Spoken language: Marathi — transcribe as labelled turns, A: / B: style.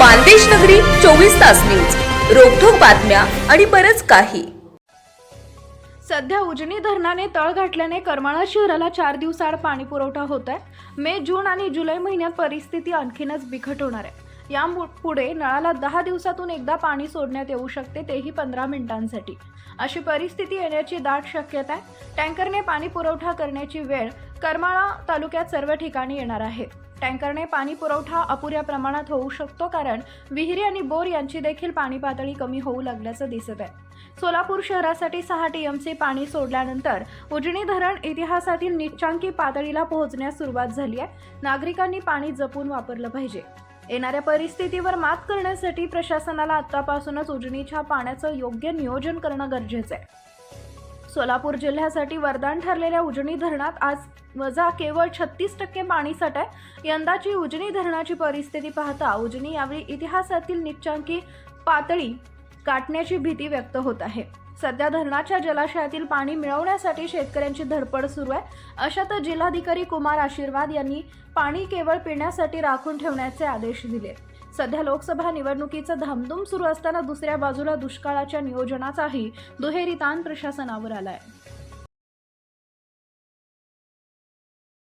A: मानदेश नगरी चोवीस तास न्यूज. रोखोक बातम्या आणि बरच काही.
B: सध्या उजनी धरणाने तळ गाठल्याने करमाळा शहराला चार दिवसाआड पाणी पुरवठा होत आहे मे जून आणि जुलै महिन्यात परिस्थिती आणखीनच बिकट होणार आहे. या पुढे नळाला दहा दिवसातून एकदा पाणी सोडण्यात येऊ शकते तेही पंधरा मिनिटांसाठी. अशी परिस्थिती येण्याची दाट शक्यता आहे. टँकरने पाणी पुरवठा करण्याची वेळ करमाळा तालुक्यात सर्व ठिकाणी येणार आहे. टँकरने पाणी पुरवठा अपुऱ्या प्रमाणात होऊ शकतो कारण विहिरी आणि बोर यांची देखील पाणी पातळी कमी होऊ लागल्याचं दिसत आहे. सोलापूर शहरासाठी सहा टीएमसी पाणी सोडल्यानंतर उजनी धरण इतिहासातील निच्चांकी पातळीला पोहोचण्यास सुरुवात झाली आहे. नागरिकांनी पाणी जपून वापरलं पाहिजे. येणाऱ्या परिस्थितीवर मात करण्यासाठी प्रशासनाला आतापासूनच उजनीच्या पाण्याचं योग्य नियोजन करणं गरजेचं आहे. सोलापूर जिल्ह्यासाठी वरदान ठरलेल्या उजनी धरणात आज वजा केवळ छत्तीस टक्के पाणीसाठा आहे. यंदाची उजनी धरणाची परिस्थिती पाहता उजनी यावेळी इतिहासातील निच्चांकी पातळी काटण्याची भीती व्यक्त होत आहे. सध्या धरणाच्या जलाशयातील पाणी मिळवण्यासाठी शेतकऱ्यांची धडपड सुरू आहे. अशातच जिल्हाधिकारी कुमार आशीर्वाद यांनी पाणी केवळ पिण्यासाठी राखून ठेवण्याचे आदेश दिले. सध्या लोकसभा निवडणुकीचं धामधूम सुरू असताना दुसऱ्या बाजूला दुष्काळाच्या नियोजनाचाही दुहेरी ताण प्रशासनावर आलाय.